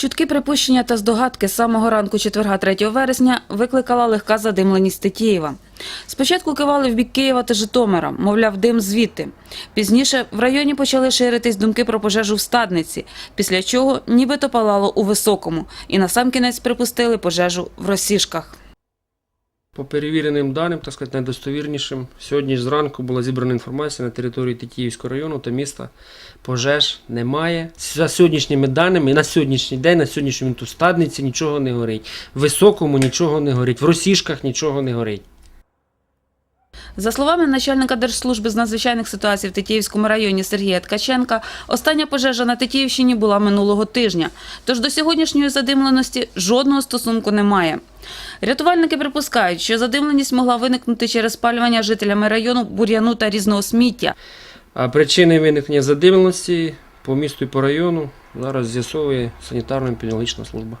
Чутки припущення та здогадки з самого ранку четверга 3 вересня викликала легка задимленість Тетіїва. Спочатку кивали в бік Києва та Житомира, мовляв, дим звідти. Пізніше в районі почали ширитись думки про пожежу в стадниці, після чого нібито палало у Високому, і насамкінець припустили пожежу в Росішках. По перевіреним даним, так сказати, найдостовірнішим, сьогодні ж зранку була зібрана інформація на території Тетіївського району та міста. Пожеж немає. За сьогоднішніми даними, на сьогоднішній день, на сьогоднішньому в стадниці нічого не горить. В високому нічого не горить, в росішках нічого не горить. За словами начальника Держслужби з надзвичайних ситуацій в Тетіївському районі Сергія Ткаченка, остання пожежа на Тетіївщині була минулого тижня. Тож до сьогоднішньої задимленості жодного стосунку немає. Рятувальники припускають, що задимленість могла виникнути через спалювання жителями району бур'яну та різного сміття. А причини виникнення задимленості по місту і по району зараз з'ясовує санітарно-епідеміологічна служба.